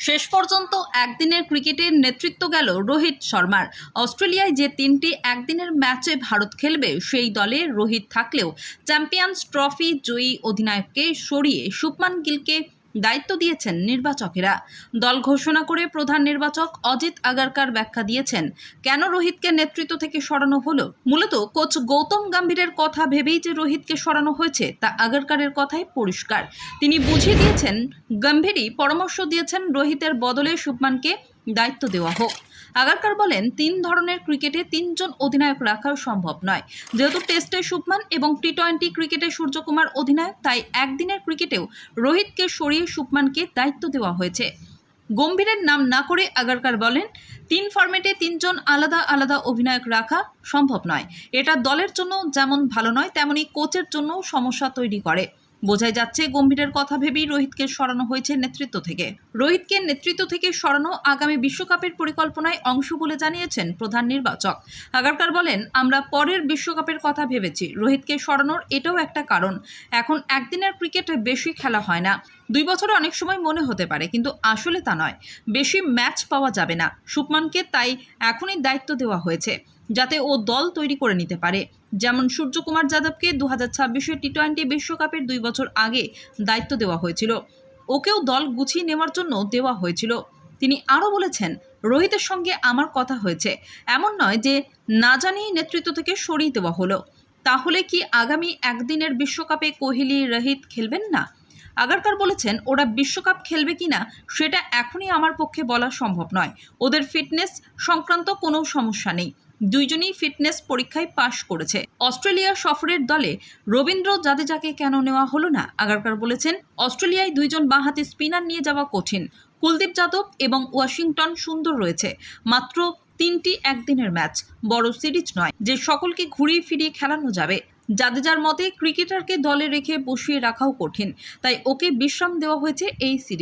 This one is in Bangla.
শেষ পর্যন্ত একদিনের ক্রিকেটের নেতৃত্ব গেল রোহিত শর্মার। অস্ট্রেলিয়ায় যে তিনটি একদিনের ম্যাচে ভারত খেলবে, সেই দলে রোহিত থাকলেও চ্যাম্পিয়ন্স ট্রফি জয়ী অধিনায়ককে সরিয়ে শুভমান গিলকে দায়িত্ব দিয়েছেন নির্বাচকেরা। দল ঘোষণা করে প্রধান নির্বাচক অজিত আগারকার ব্যাখ্যা দিয়েছেন, কেন রোহিতকে নেতৃত্ব থেকে সরানো হলো? মূলত কোচ গৌতম গম্ভীরের কথা ভেবেই যে রোহিতকে সরানো হয়েছে, তা আগারকারের কথাই পরিষ্কার। তিনি বুঝিয়ে দিয়েছেন, গম্ভীরই পরামর্শ দিয়েছেন রোহিতের বদলে শুভমানকে দায়িত্ব দেওয়া হোক। আগারকার বলেন, তিন ধরনের ক্রিকেটে তিনজন অধিনায়ক রাখাও সম্ভব নয়। যেহেতু টেস্টে শুভমান এবং টি টোয়েন্টি ক্রিকেটে সূর্যকুমার অধিনায়ক, তাই একদিনের ক্রিকেটেও রোহিতকে সরিয়ে শুভমানকে দায়িত্ব দেওয়া হয়েছে। গম্ভীরের নাম না করে আগারকার বলেন, তিন ফরম্যাটে তিনজন আলাদা আলাদা অধিনায়ক রাখা সম্ভব নয়। এটা দলের জন্য যেমন ভালো নয়, তেমনি কোচের জন্য সমস্যা তৈরি করে। বোঝাই যাচ্ছে গম্ভীরের কথা ভেবেই রোহিতকে সরানো হয়েছে নেতৃত্ব থেকে। রোহিতকে নেতৃত্ব থেকে সরানো আগামী বিশ্বকাপের পরিকল্পনায় অংশ বলে জানিয়েছেন প্রধান নির্বাচক। আগারকার বলেন, আমরা পরের বিশ্বকাপের কথা ভেবেছি। রোহিতকে সরানোর এটাও একটা কারণ। এখন একদিনের ক্রিকেট বেশি খেলা হয় না। দুই বছরে অনেক সময় মনে হতে পারে, কিন্তু আসলে তা নয়। বেশি ম্যাচ পাওয়া যাবে না। সুকমানকে তাই এখনই দায়িত্ব দেওয়া হয়েছে। যাতে ও দল তৈরি করে নিতে পারে। যেমন সূর্যকুমার যাদবকে দু হাজার ছাব্বিশে টি টোয়েন্টি বিশ্বকাপের দুই বছর আগে দায়িত্ব দেওয়া হয়েছিল। ওকেও দল গুছিয়ে নেওয়ার জন্য দেওয়া হয়েছিল। তিনি আরও বলেছেন, রোহিতের সঙ্গে আমার কথা হয়েছে। এমন নয় যে না জানিয়ে নেতৃত্ব থেকে সরিয়ে দেওয়া হলো। তাহলে কি আগামী একদিনের বিশ্বকাপে কোহলি, রোহিত খেলবেন না? আগারকার বলেছেন, ওরা বিশ্বকাপ খেলবে কিনা সেটা এখনই আমার পক্ষে বলা সম্ভব নয়। ওদের ফিটনেস সংক্রান্ত কোনো সমস্যা নেই। দুইজনই ফিটনেস পরীক্ষায় পাশ করেছে। অস্ট্রেলিয়া সফরের দলে রবীন্দ্র জাদেজাকে কেন নেওয়া হলো না? আগারকার বলেছেন, অস্ট্রেলিয়ায় দুইজন বাঁহাতি স্পিনার নিয়ে যাওয়া কঠিন। কুলদীপ যাদব এবং ওয়াশিংটন সুন্দর রয়েছে। মাত্র তিনটি একদিনের ম্যাচ, বড় সিরিজ নয়, যে সকলকে ঘুরিয়ে ফিরিয়ে খেলানো যাবে। জাদেজার মতে ক্রিকেটারকে দলে রেখে বসিয়ে রাখাও কঠিন, তাই ওকে বিশ্রাম দেওয়া হয়েছে এই সিরিজ।